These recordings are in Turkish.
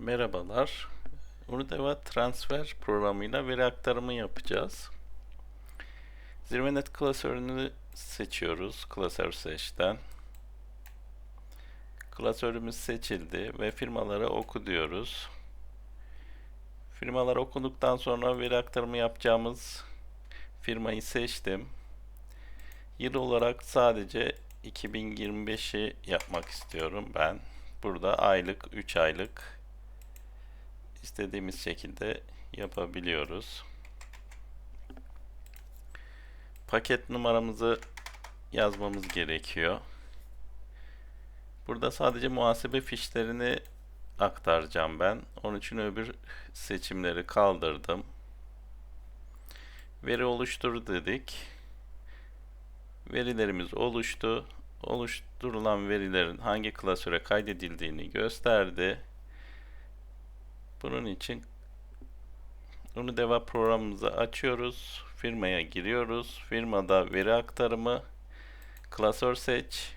Merhabalar. Unideva transfer programıyla veri aktarımı yapacağız. Zirvenet klasörünü seçiyoruz. Klasör seçten. Klasörümüz seçildi ve firmaları oku diyoruz. Firmalar okuduktan sonra veri aktarımı yapacağımız firmayı seçtim. Yıl olarak sadece 2025'i yapmak istiyorum ben. Burada aylık, 3 aylık istediğimiz şekilde yapabiliyoruz. Paket numaramızı yazmamız gerekiyor. Burada sadece muhasebe fişlerini aktaracağım ben. Onun için öbür seçimleri kaldırdım. Veri oluştur dedik. Verilerimiz oluştu. Oluşturulan verilerin hangi klasöre kaydedildiğini gösterdi. Bunun için Unideva programımızı açıyoruz. Firmaya giriyoruz. Firmada veri aktarımı klasör seç.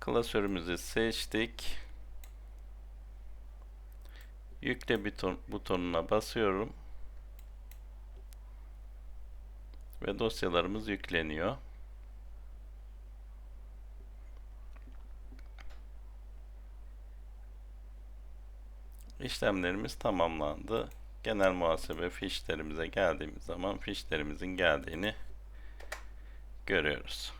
Klasörümüzü seçtik. Yükle buton, butonuna basıyorum. Ve dosyalarımız yükleniyor. İşlemlerimiz tamamlandı. Genel muhasebe fişlerimize geldiğimiz zaman fişlerimizin geldiğini görüyoruz.